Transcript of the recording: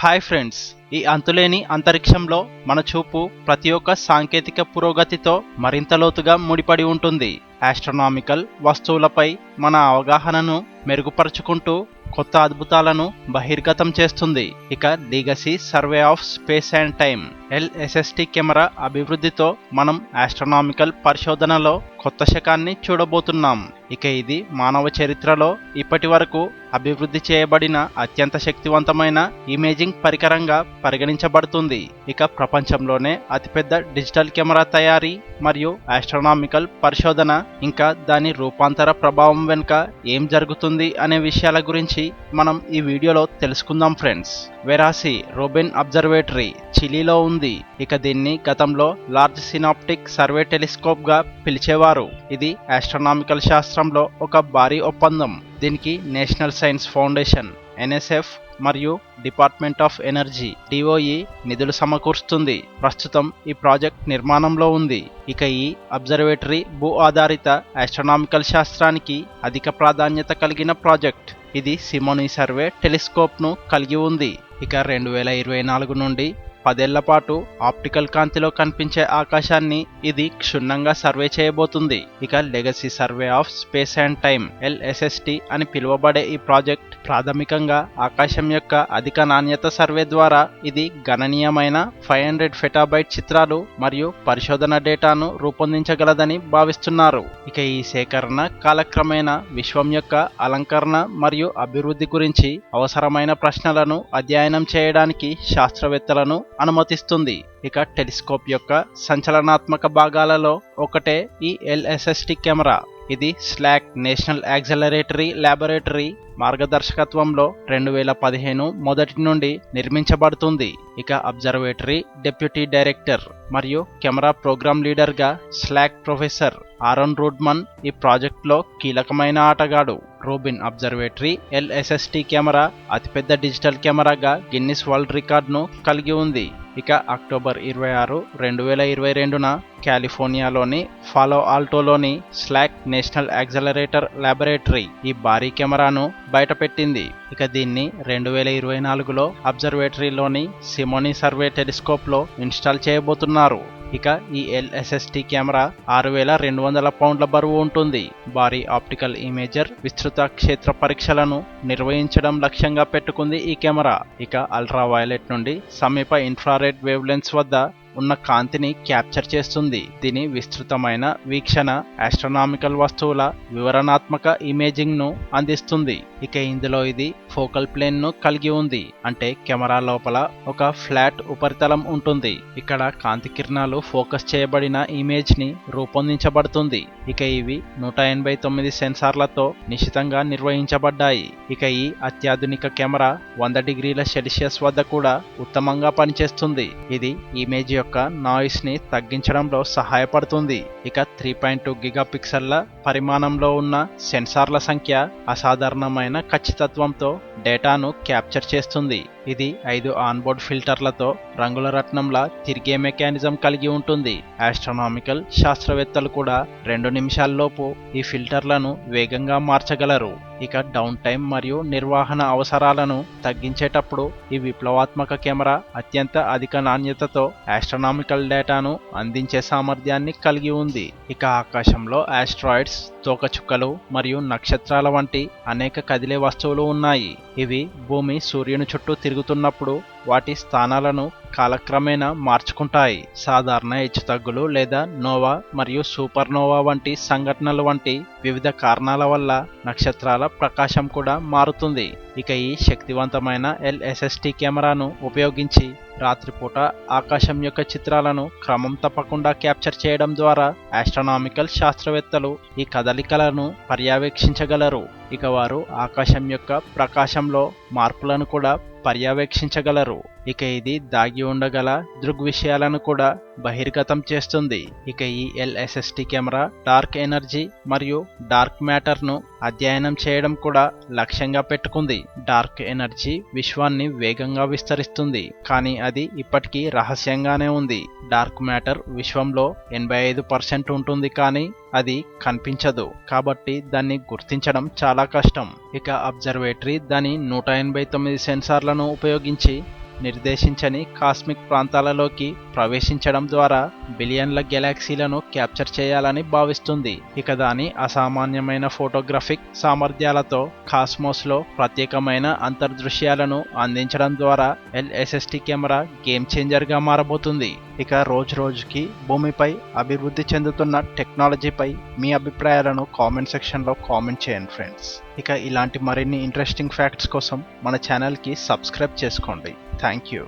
Hi friends ఈ అంతులేని అంతరిక్షంలో మన చూపు ప్రతి ఒక్క సాంకేతిక పురోగతితో మరింత లోతుగా ముడిపడి ఉంటుంది. ఆస్ట్రనామికల్ వస్తువులపై మన అవగాహనను మెరుగుపరుచుకుంటూ కొత్త అద్భుతాలను బహిర్గతం చేస్తుంది. ఇక legacy survey of space and time LSST camera అభివృద్ధితో మనం ఆస్ట్రోనామికల్ పరిశోధనలో కొత్త శకాన్ని చూడబోతున్నాం. ఇక ఇది మానవ చరిత్రలో ఇప్పటి వరకు అభివృద్ధి చేయబడిన అత్యంత శక్తివంతమైన ఇమేజింగ్ పరికరంగా పరిగణించబడుతుంది. ఇక ప్రపంచంలోనే అతిపెద్ద డిజిటల్ కెమెరా తయారీ మరియు ఆస్ట్రోనామికల్ పరిశోధన ఇంకా దాని రూపాంతర ప్రభావం వెనుక ఏం జరుగుతుంది అనే విషయాల గురించి మనం ఈ వీడియోలో తెలుసుకుందాం ఫ్రెండ్స్. వెరాసి రోబిన్ అబ్జర్వేటరీ చిలీలో ఉంది. ఇక దీన్ని గతంలో లార్జ్ సినాప్టిక్ సర్వే టెలిస్కోప్గా పిలిచేవారు ఇది ఆస్ట్రోనామికల్ శాస్త్రంలో ఒక భారీ ఒప్పందం. దీనికి నేషనల్ సైన్స్ ఫౌండేషన్ ఎన్ఎస్ఎఫ్ మరియు డిపార్ట్మెంట్ ఆఫ్ ఎనర్జీ డిఓఈ నిధులు సమకూరుస్తుంది. ప్రస్తుతం ఈ ప్రాజెక్ట్ నిర్మాణంలో ఉంది. ఇక ఈ అబ్జర్వేటరీ భూ ఆధారిత ఆస్ట్రనామికల్ శాస్త్రానికి అధిక ప్రాధాన్యత కలిగిన ప్రాజెక్ట్. ఇది సిమోనీ సర్వే టెలిస్కోప్ను కలిగి ఉంది. ఇక రెండు వేల ఇరవై నాలుగు నుండి పదేళ్ళ పాటు ఆప్టికల్ కాంతిలో కనిపించే ఆకాశాన్ని ఇది క్షుణ్ణంగా సర్వే చేయబోతుంది. ఇక legacy survey of space and time LSST అని పిలువబడే ఈ ప్రాజెక్ట్ ప్రాథమికంగా ఆకాశం యొక్క అధిక నాణ్యత సర్వే ద్వారా ఇది గణనీయమైన ఫైవ్ హండ్రెడ్ ఫెటాబైట్ చిత్రాలు మరియు పరిశోధన డేటాను రూపొందించగలదని భావిస్తున్నారు. ఇక ఈ సేకరణ కాలక్రమేణా విశ్వం యొక్క అలంకరణ మరియు అభివృద్ధి గురించి అవసరమైన ప్రశ్నలను అధ్యయనం చేయడానికి శాస్త్రవేత్తలను అనుమతిస్తుంది. ఇక టెలిస్కోప్ యొక్క సంచలనాత్మక భాగాలలో ఒకటే ఈ ఎల్ఎస్ఎస్టి కెమెరా. ఇది స్లాక్ నేషనల్ యాక్సలరేటరీ ల్యాబొరేటరీ మార్గదర్శకత్వంలో రెండు వేల పదిహేను మొదటి నుండి నిర్మించబడుతుంది. ఇక అబ్జర్వేటరీ డెప్యూటీ డైరెక్టర్ మరియు కెమెరా ప్రోగ్రామ్ లీడర్గా స్లాక్ ప్రొఫెసర్ ఆరన్ రూడ్మన్ ఈ ప్రాజెక్టులో కీలకమైన ఆటగాడు. రోబిన్ అబ్జర్వేటరీ ఎల్ఎస్ఎస్టి కెమెరా అతిపెద్ద డిజిటల్ కెమెరాగా గిన్నిస్ వరల్డ్ రికార్డును కలిగి ఉంది. ఇక అక్టోబర్ ఇరవై ఆరు రెండు వేల ఇరవై రెండున కాలిఫోర్నియాలోని ఫాలో ఆల్టోలోని స్లాక్ నేషనల్ యాక్సలరేటర్ ల్యాబొరేటరీ ఈ భారీ కెమెరాను బయటపెట్టింది. ఇక దీన్ని రెండు వేల ఇరవై నాలుగులో అబ్జర్వేటరీలోని సిమోనీ సర్వే టెలిస్కోప్లో ఇన్స్టాల్ చేయబోతున్నారు. ఇక ఈ ఎల్ఎస్ఎస్టీ కెమెరా ఆరు వేల రెండు వందల పౌండ్ల బరువు ఉంటుంది. భారీ ఆప్టికల్ ఇమేజర్ విస్తృత క్షేత్ర పరీక్షలను నిర్వహించడం లక్ష్యంగా పెట్టుకుంది ఈ కెమెరా. ఇక అల్ట్రా వయలెట్ నుండి సమీప ఇన్ఫ్రారెడ్ వేవ్ లెన్స్ వద్ద ఉన్న కాంతిని క్యాప్చర్ చేస్తుంది. దీని విస్తృతమైన వీక్షణ ఆస్ట్రనామికల్ వస్తువుల వివరణాత్మక ఇమేజింగ్ను అందిస్తుంది. ఇక ఇందులో ఇది ఫోకల్ ప్లేన్ను కలిగి ఉంది. అంటే కెమెరా లోపల ఒక ఫ్లాట్ ఉపరితలం ఉంటుంది. ఇక్కడ కాంతి కిరణాలు ఫోకస్ చేయబడిన ఇమేజ్ని రూపొందించబడుతుంది. ఇక ఇవి నూట ఎనభై తొమ్మిది సెన్సార్లతో నిశితంగా నిర్వహించబడ్డాయి. ఇక ఈ అత్యాధునిక కెమెరా వంద డిగ్రీల సెల్సియస్ వద్ద కూడా ఉత్తమంగా పనిచేస్తుంది. ఇది ఇమేజ్ యొక్క యొక్క నాయిస్ని తగ్గించడంలో సహాయపడుతుంది. ఇక త్రీ పాయింట్ టూ గిగా పిక్సెల్ల పరిమాణంలో ఉన్న సెన్సార్ల సంఖ్య అసాధారణమైన ఖచ్చితత్వంతో డేటాను క్యాప్చర్ చేస్తుంది. ఇది ఐదు ఆన్బోర్డ్ ఫిల్టర్లతో రంగుల రత్నంలా తిరిగే మెకానిజం కలిగి ఉంటుంది. ఆస్ట్రోనామికల్ శాస్త్రవేత్తలు కూడా రెండు నిమిషాల్లోపు ఈ ఫిల్టర్లను వేగంగా మార్చగలరు. ఇక డౌన్ టైం మరియు నిర్వహణ అవసరాలను తగ్గించేటప్పుడు ఈ విప్లవాత్మక కెమెరా అత్యంత అధిక నాణ్యతతో ఆస్ట్రనామికల్ డేటాను అందించే సామర్థ్యాన్ని కలిగి ఉంది. ఇక ఆకాశంలో ఆస్ట్రాయిడ్స్ తోకచుక్కలు మరియు నక్షత్రాల వంటి అనేక కదిలే వస్తువులు ఉన్నాయి. ఇవి భూమి సూర్యుని చుట్టూ తిరుగుతున్నప్పుడు వాటి స్థానాలను కాలక్రమేణా మార్చుకుంటాయి. సాధారణ హెచ్చుతగ్గులు లేదా నోవా మరియు సూపర్ నోవా వంటి సంఘటనలు వంటి వివిధ కారణాల వల్ల నక్షత్రాల ప్రకాశం కూడా మారుతుంది. ఇక ఈ శక్తివంతమైన ఎల్ఎస్ఎస్టి కెమెరాను ఉపయోగించి రాత్రిపూట ఆకాశం యొక్క చిత్రాలను క్రమం తప్పకుండా క్యాప్చర్ చేయడం ద్వారా ఆస్ట్రోనామికల్ శాస్త్రవేత్తలు ఈ కదలికలను పర్యవేక్షించగలరు. ఇక వారు ఆకాశం యొక్క ప్రకాశంలో మార్పులను కూడా పర్యవేక్షించగలరు. ఇక ఇది దాగి ఉండగల దృగ్విషయాలను కూడా బహిర్గతం చేస్తుంది. ఇక ఈ ఎల్ఎస్ఎస్టి కెమెరా డార్క్ ఎనర్జీ మరియు డార్క్ మ్యాటర్ను అధ్యయనం చేయడం కూడా లక్ష్యంగా పెట్టుకుంది. డార్క్ ఎనర్జీ విశ్వాన్ని వేగంగా విస్తరిస్తుంది. కానీ అది ఇప్పటికీ రహస్యంగానే ఉంది. డార్క్ మ్యాటర్ విశ్వంలో ఎనభై ఐదు పర్సెంట్ ఉంటుంది కానీ అది కనిపించదు. కాబట్టి దాన్ని గుర్తించడం చాలా కష్టం. ఇక అబ్జర్వేటరీ దాని నూట ఎనభై తొమ్మిది సెన్సార్లను ఉపయోగించి నిర్దేశించని కాస్మిక్ ప్రాంతాలలోకి ప్రవేశించడం ద్వారా బిలియన్ల గెలాక్సీలను క్యాప్చర్ చేయాలని భావిస్తుంది. ఇక దాని అసామాన్యమైన ఫోటోగ్రఫిక్ సామర్థ్యాలతో కాస్మోస్లో ప్రత్యేకమైన అంతర్దృశ్యాలను అందించడం ద్వారా ఎల్ఎస్ఎస్టి కెమెరా గేమ్ చేంజర్గా మారబోతుంది. ఇక రోజు రోజుకి భూమిపై అభివృద్ధి చెందుతున్న టెక్నాలజీపై మీ అభిప్రాయాలను కామెంట్ సెక్షన్లో కామెంట్ చేయండి ఫ్రెండ్స్. ఇక ఇలాంటి మరిన్ని ఇంట్రెస్టింగ్ ఫ్యాక్ట్స్ కోసం మన ఛానల్కి సబ్స్క్రైబ్ చేసుకోండి. Thank you